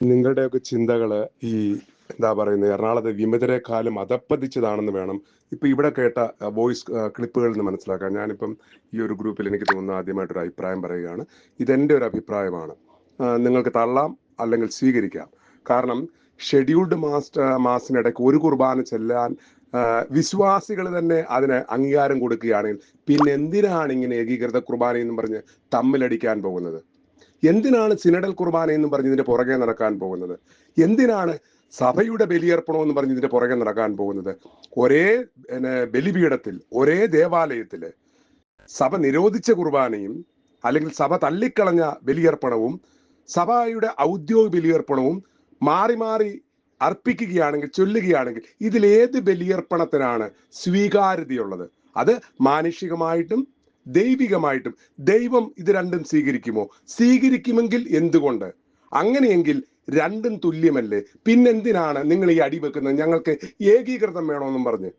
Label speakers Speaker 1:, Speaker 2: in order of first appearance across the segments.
Speaker 1: നിങ്ങളുടെയൊക്കെ ചിന്തകൾ ഈ എന്താ പറയുന്നത് എറണാകുളത്തെ വിമതരെക്കാളും അതപ്പതിച്ചതാണെന്ന് വേണം. ഇപ്പൊ ഇവിടെ കേട്ട വോയിസ് ക്ലിപ്പുകളിൽ നിന്ന് മനസ്സിലാക്കാൻ. ഞാനിപ്പം ഈ ഒരു ഗ്രൂപ്പിൽ എനിക്ക് തോന്നുന്ന ആദ്യമായിട്ടൊരു അഭിപ്രായം പറയുകയാണ്. ഇതെന്റെ ഒരു അഭിപ്രായമാണ്. നിങ്ങൾക്ക് തള്ളാം അല്ലെങ്കിൽ സ്വീകരിക്കാം. കാരണം ഷെഡ്യൂൾഡ് മാസ്റ്റർ മാസത്തിനിടയ്ക്ക് ഒരു കുർബാന ചെല്ലാൻ വിശ്വാസികൾ തന്നെ അതിന് അംഗീകാരം കൊടുക്കുകയാണെങ്കിൽ പിന്നെ എന്തിനാണ് ഇങ്ങനെ ഏകീകൃത കുർബാന എന്ന് പറഞ്ഞ് തമ്മിലടിക്കാൻ പോകുന്നത്? എന്തിനാണ് സിനഡൽ കുർബാന എന്ന് പറഞ്ഞതിന്റെ പുറകെ നടക്കാൻ പോകുന്നത്? എന്തിനാണ് സഭയുടെ ബലിയർപ്പണം എന്ന് പറഞ്ഞതിന്റെ പുറകെ നടക്കാൻ പോകുന്നത്? ഒരേ ബലിപീഠത്തിൽ ഒരേ ദേവാലയത്തിൽ സഭ നിരോധിച്ച കുർബാനയും അല്ലെങ്കിൽ സഭ തള്ളിക്കളഞ്ഞ ബലിയർപ്പണവും സഭയുടെ ഔദ്യോഗിക ബലിയർപ്പണവും മാറി മാറി അർപ്പിക്കുകയാണെങ്കിൽ ചൊല്ലുകയാണെങ്കിൽ ഇതിലേത് ബലിയർപ്പണത്തിനാണ് സ്വീകാര്യതയുള്ളത്? അത് മാനുഷികമായിട്ടും ദൈവികമായിട്ടും ദൈവം ഇത് രണ്ടും സ്വീകരിക്കുമോ? സ്വീകരിക്കുമെങ്കിൽ എന്തുകൊണ്ട്? അങ്ങനെയെങ്കിൽ രണ്ടും തുല്യമല്ലേ? പിന്നെന്തിനാണ് നിങ്ങൾ ഈ അടി വെക്കുന്നത് ഞങ്ങൾക്ക് ഏകീകൃതം വേണമെന്നും പറഞ്ഞ്.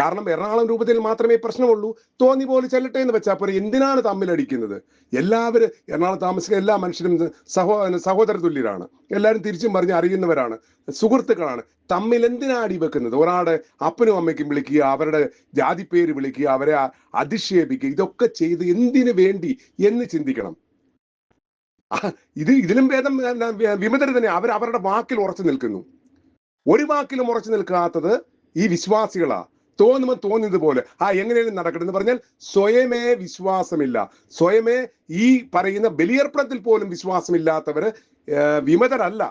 Speaker 1: കാരണം എറണാകുളം രൂപത്തിൽ മാത്രമേ പ്രശ്നമുള്ളൂ. തോന്നി പോലെ ചെല്ലട്ടെ എന്ന് വെച്ചാൽ പോരെ. എന്തിനാണ് തമ്മിലടിക്കുന്നത്? എല്ലാവരും എറണാകുളം താമസിക്കുന്ന എല്ലാ മനുഷ്യരും സഹോ സഹോദര തുല്യരാണ്. എല്ലാവരും തിരിച്ചും പറഞ്ഞ് അറിയുന്നവരാണ്. സുഹൃത്തുക്കളാണ്. തമ്മിൽ എന്തിനാണ് അടി വെക്കുന്നത്? ഒരാളുടെ അപ്പനും അമ്മയ്ക്കും വിളിക്കുക അവരുടെ ജാതി പേര് വിളിക്കുക അവരെ അധിക്ഷേപിക്കുക ഇതൊക്കെ ചെയ്ത് എന്തിനു വേണ്ടി എന്ന് ചിന്തിക്കണം. ഇത് ഇതിലും ഭേദം വിമതർ തന്നെ അവർ അവരുടെ വാക്കിൽ ഉറച്ചു നിൽക്കുന്നു. ഒരു വാക്കിലും ഉറച്ചു നിൽക്കാത്തത് ഈ വിശ്വാസികളാ. തോന്നുമ്പോൾ തോന്നിയതുപോലെ. ആ എങ്ങനെയാണ് നടക്കട്ടെ എന്ന് പറഞ്ഞാൽ സ്വയമേ വിശ്വാസമില്ല. സ്വയമേ ഈ പറയുന്ന ബലിയർപ്പണത്തിൽ പോലും വിശ്വാസമില്ലാത്തവര് വിമതരല്ല.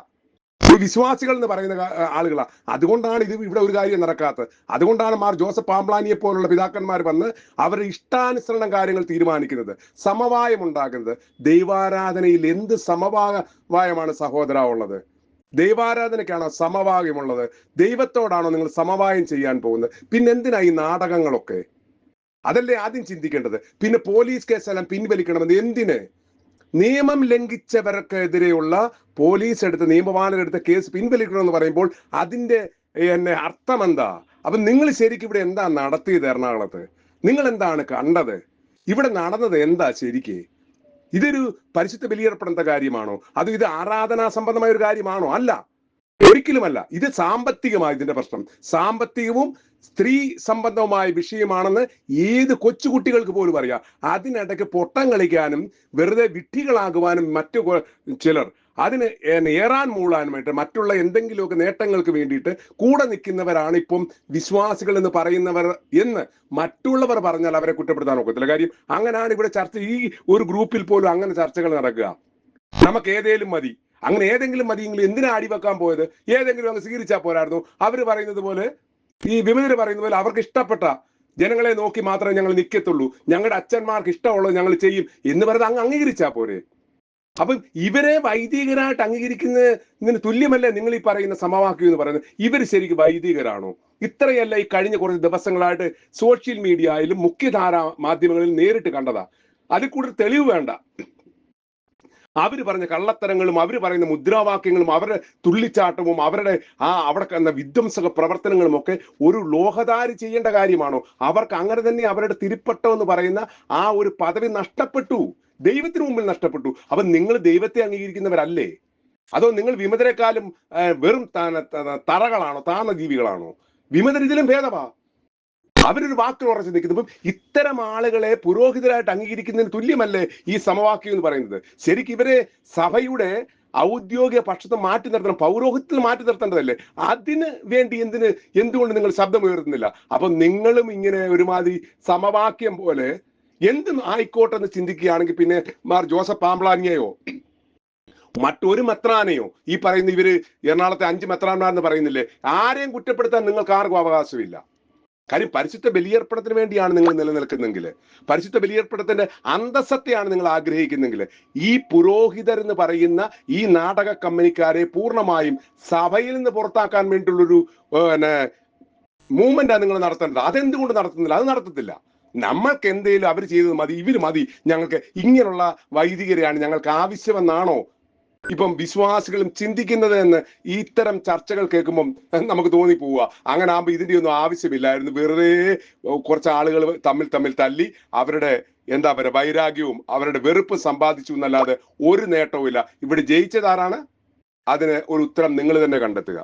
Speaker 1: ഈ വിശ്വാസികൾ എന്ന് പറയുന്ന ആളുകളാണ് ആളുകളാ. അതുകൊണ്ടാണ് ഇത് ഇവിടെ ഒരു കാര്യം നടക്കാത്തത്. അതുകൊണ്ടാണ് മാർ ജോസഫ് പാമ്പ്ലാനിയെ പോലുള്ള പിതാക്കന്മാർ വന്ന് അവരുടെ ഇഷ്ടാനുസരണം കാര്യങ്ങൾ തീരുമാനിക്കുന്നത്. സമവായം ഉണ്ടാക്കുന്നത് ദൈവാരാധനയിൽ എന്ത് സമവായമാണ് സഹോദര ഉള്ളത്? ദൈവാരാധനയ്ക്കാണോ സമവായമുള്ളത് ദൈവത്തോടാണോ നിങ്ങൾ സമവായം ചെയ്യാൻ പോകുന്നത്? പിന്നെ എന്തിനാ ഈ നാടകങ്ങളൊക്കെ? അതല്ലേ ആദ്യം ചിന്തിക്കേണ്ടത്. പിന്നെ പോലീസ് കേസെല്ലാം പിൻവലിക്കണമെന്ന് എന്തിന്? നിയമം ലംഘിച്ചവർക്കെതിരെയുള്ള പോലീസ് എടുത്ത നിയമപാലകരെടുത്ത കേസ് പിൻവലിക്കണമെന്ന് പറയുമ്പോൾ അതിന്റെ എന്നെ അർത്ഥം എന്താ? അപ്പൊ നിങ്ങൾ ശരിക്കും ഇവിടെ എന്താ നടത്തിയത് എറണാകുളത്ത്? നിങ്ങൾ എന്താണ് കണ്ടത്? ഇവിടെ നടന്നത് എന്താ ശരിക്ക്? ഇതൊരു പരിശുദ്ധ ബലിയർപ്പെടേണ്ട കാര്യമാണോ? അത് ഇത് ആരാധനാ സംബന്ധമായ ഒരു കാര്യമാണോ? അല്ല. ഒരിക്കലുമല്ല. ഇത് സാമ്പത്തികമായ ഇതിന്റെ പ്രശ്നം. സാമ്പത്തികവും സ്ത്രീ സംബന്ധവുമായ വിഷയമാണെന്ന് ഏത് കൊച്ചുകുട്ടികൾക്ക് പോലും അറിയാം. അതിനിടയ്ക്ക് പൊട്ടം കളിക്കാനും വെറുതെ വിഡ്ഢികളാകുവാനും മറ്റു ചിലർ അതിന് ഏറാൻ മൂളാനുമായിട്ട് മറ്റുള്ള എന്തെങ്കിലുമൊക്കെ നേട്ടങ്ങൾക്ക് വേണ്ടിയിട്ട് കൂടെ നിൽക്കുന്നവരാണ് ഇപ്പം വിശ്വാസികൾ എന്ന് പറയുന്നവർ എന്ന് മറ്റുള്ളവർ പറഞ്ഞാൽ അവരെ കുറ്റപ്പെടുത്താൻ ഒക്കത്തില്ല. കാര്യം അങ്ങനെയാണ് ഇവിടെ ചർച്ച ഈ ഒരു ഗ്രൂപ്പിൽ പോലും അങ്ങനെ ചർച്ചകൾ നടക്കുക. നമുക്ക് ഏതേലും മതി. അങ്ങനെ ഏതെങ്കിലും മതിയെങ്കിലും എന്തിനാ അടിവെക്കാൻ പോയത്? ഏതെങ്കിലും അങ്ങ് സ്വീകരിച്ചാൽ പോരായിരുന്നു. അവർ പറയുന്നത് പോലെ ഈ വിമതർ പറയുന്നത് പോലെ അവർക്ക് ഇഷ്ടപ്പെട്ട ജനങ്ങളെ നോക്കി മാത്രമേ ഞങ്ങൾ നിൽക്കത്തുള്ളൂ. ഞങ്ങളുടെ അച്ഛന്മാർക്ക് ഇഷ്ടമുള്ളത് ഞങ്ങൾ ചെയ്യും എന്ന് പറഞ്ഞത് അങ്ങ് അംഗീകരിച്ചാൽ പോരെ. അപ്പം ഇവരെ വൈദികരായിട്ട് അംഗീകരിക്കുന്നതിന് തുല്യമല്ലേ നിങ്ങൾ ഈ പറയുന്ന സമവാക്യം എന്ന് പറയുന്നത്? ഇവർ ശരിക്കും വൈദികരാണോ? ഇത്രയല്ല ഈ കഴിഞ്ഞ കുറച്ച് ദിവസങ്ങളായിട്ട് സോഷ്യൽ മീഡിയയിലും മുഖ്യധാര മാധ്യമങ്ങളിൽ നേരിട്ട് കണ്ടതാ. അതിൽ കൂടുതൽ തെളിവ് വേണ്ട. അവർ പറഞ്ഞ കള്ളത്തരങ്ങളും അവർ പറയുന്ന മുദ്രാവാക്യങ്ങളും അവരുടെ തുള്ളിച്ചാട്ടവും അവരുടെ ആ അവിടെ എന്ന വിധ്വംസക പ്രവർത്തനങ്ങളും ഒക്കെ ഒരു ലോഹധാരി ചെയ്യേണ്ട കാര്യമാണോ? അവർക്ക് അങ്ങനെ തന്നെ അവരുടെ തിരുപ്പട്ടം എന്ന് പറയുന്ന ആ ഒരു പദവി നഷ്ടപ്പെട്ടു. ദൈവത്തിന് മുമ്പിൽ നഷ്ടപ്പെട്ടു. അപ്പൊ നിങ്ങൾ ദൈവത്തെ അംഗീകരിക്കുന്നവരല്ലേ? അതോ നിങ്ങൾ വിമതരെക്കാളും വെറും തറകളാണോ താന്ന ജീവികളാണോ വിമതർ ഇതിലും ഭേദമാ. അവരൊരു വാക്കിൽ ഉറച്ചു നിൽക്കുന്നു. ഇപ്പം ഇത്തരം ആളുകളെ പുരോഹിതരായിട്ട് അംഗീകരിക്കുന്നതിന് തുല്യമല്ലേ ഈ സമവാക്യം എന്ന് പറയുന്നത്? ശരിക്കും ഇവരെ സഭയുടെ ഔദ്യോഗിക പക്ഷത്ത് മാറ്റി നിർത്തണം പൗരോഹിത്യത്തിൽ മാറ്റി നിർത്തേണ്ടതല്ലേ? അതിന് വേണ്ടി എന്തിന് എന്തുകൊണ്ട് നിങ്ങൾ ശബ്ദം ഉയർത്തുന്നില്ല അപ്പൊ നിങ്ങളും ഇങ്ങനെ ഒരുമാതിരി സമവാക്യം പോലെ എന്തും ആയിക്കോട്ടെ എന്ന് ചിന്തിക്കുകയാണെങ്കിൽ പിന്നെ മാർ ജോസഫ് പാമ്പ്ലാനിയെയോ? മറ്റൊരു മെത്രാനെയോ? ഈ പറയുന്ന ഇവർ എറണാകുളത്തെ അഞ്ച് മെത്രാന്മാരെന്ന് പറയുന്നില്ലേ? ആരെയും കുറ്റപ്പെടുത്താൻ നിങ്ങൾക്ക് ആർക്കും അവകാശമില്ല. കാര്യം പരിശുദ്ധ ബലിയർപ്പണത്തിന് വേണ്ടിയാണ് നിങ്ങൾ നിലനിൽക്കുന്നെങ്കിൽ പരിശുദ്ധ ബലിയർപ്പണത്തിന്റെ അന്തസ്സത്തെയാണ് നിങ്ങൾ ആഗ്രഹിക്കുന്നെങ്കിൽ ഈ പുരോഹിതർ എന്ന് പറയുന്ന ഈ നാടക കമ്പനിക്കാരെ പൂർണമായും സഭയിൽ നിന്ന് പുറത്താക്കാൻ വേണ്ടിയുള്ളൊരു പിന്നെ മൂവ്മെന്റാണ് നിങ്ങൾ നടത്തേണ്ടത്. അതെന്തുകൊണ്ട് നടത്തുന്നില്ല? അത് നടത്തത്തില്ല. നമ്മൾക്ക് എന്തെങ്കിലും അവർ ചെയ്തത് മതി ഇവർ മതി ഞങ്ങൾക്ക് ഇങ്ങനെയുള്ള വൈദികരെയാണ് ഞങ്ങൾക്ക് ആവശ്യമെന്നാണോ? ഇപ്പം വിശ്വാസികളും ചിന്തിക്കുന്നത് എന്ന് ഇത്തരം ചർച്ചകൾ കേൾക്കുമ്പം നമുക്ക് തോന്നിപ്പോവുക. അങ്ങനെ ആകുമ്പോൾ ഇതിന്റെ ഒന്നും ആവശ്യമില്ലായിരുന്നു. വെറുതെ കുറച്ച് ആളുകൾ തമ്മിൽ തമ്മിൽ തല്ലി അവരുടെ എന്താ പറയുക വൈരാഗ്യവും അവരുടെ വെറുപ്പ് സമ്പാദിച്ചു എന്നല്ലാതെ ഒരു നേട്ടവും ഇല്ല ഇവിടെ ജയിച്ചതാരാണ് അതിന് ഒരു ഉത്തരം നിങ്ങൾ തന്നെ കണ്ടെത്തുക.